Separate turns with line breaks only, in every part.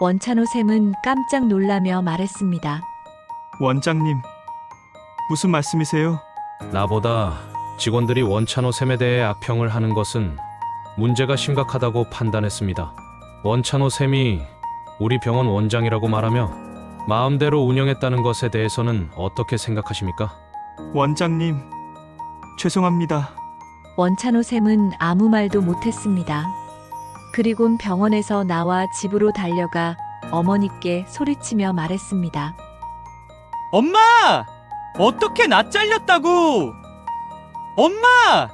원찬호 샘은 깜짝 놀라며 말했습니다.
원장님, 무슨 말씀이세요?
나보다 직원들이 원찬호 샘에 대해 악평을 하는 것은 문제가 심각하다고 판단했습니다. 원찬호 샘이 우리 병원 원장이라고 말하며 마음대로 운영했다는 것에 대해서는 어떻게 생각하십니까?
원장님, 죄송합니다.
원찬호 샘은 아무 말도 못했습니다. 그리곤 병원에서 나와 집으로 달려가 어머니께 소리치며 말했습니다.
엄마! 어떻게 나 잘렸다고? 엄마!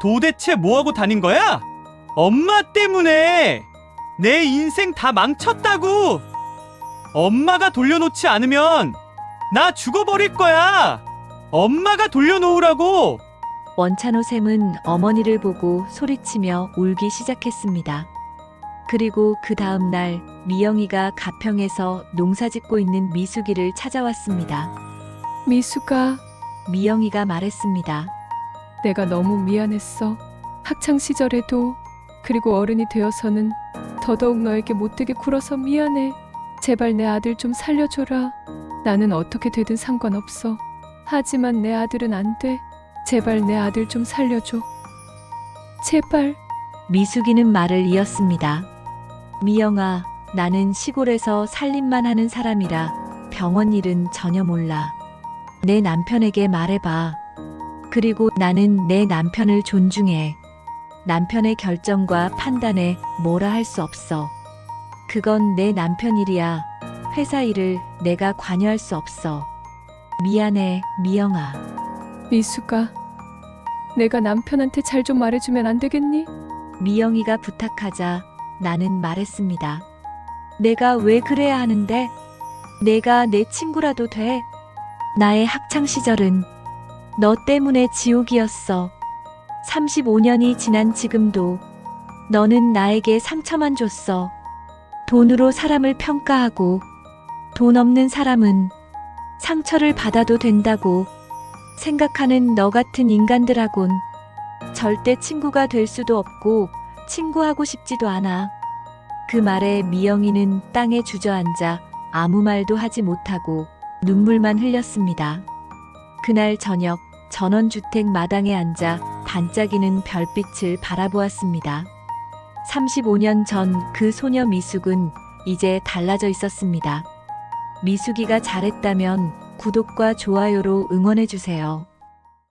도대체 뭐하고 다닌 거야? 엄마 때문에 내 인생 다 망쳤다고! 엄마가 돌려놓지 않으면 나 죽어버릴 거야! 엄마가 돌려놓으라고!
원찬호 샘은 어머니를 보고 소리치며 울기 시작했습니다. 그리고 그 다음 날 미영이가 가평에서 농사짓고 있는 미숙이를 찾아왔습니다.
미수가
미영이가 말했습니다.
내가 너무 미안했어. 학창 시절에도 그리고 어른이 되어서는 더더욱 너에게 못되게 굴어서 미안해. 제발 내 아들 좀 살려줘라. 나는 어떻게 되든 상관없어. 하지만 내 아들은 안 돼. 제발 내 아들 좀 살려줘. 제발.
미숙이는 말을 이었습니다. 미영아, 나는 시골에서 살림만 하는 사람이라 병원 일은 전혀 몰라. 내 남편에게 말해봐. 그리고 나는 내 남편을 존중해. 남편의 결정과 판단에 뭐라 할 수 없어. 그건 내 남편 일이야. 회사 일을 내가 관여할 수 없어. 미안해, 미영아.
미수가 내가 남편한테 잘 좀 말해주면 안 되겠니?
미영이가 부탁하자 나는 말했습니다. 내가 왜 그래야 하는데? 내가 내 친구라도 돼. 나의 학창 시절은 너 때문에 지옥이었어. 35년이 지난 지금도 너는 나에게 상처만 줬어. 돈으로 사람을 평가하고 돈 없는 사람은 상처를 받아도 된다고 생각하는 너 같은 인간들하곤 절대 친구가 될 수도 없고 친구하고 싶지도 않아. 그 말에 미영이는 땅에 주저앉아 아무 말도 하지 못하고 눈물만 흘렸습니다. 그날 저녁 전원주택 마당에 앉아 반짝이는 별빛을 바라보았습니다. 35년 전 그 소녀 미숙은 이제 달라져 있었습니다. 미숙이가 잘했다면 구독과 좋아요로 응원해주세요.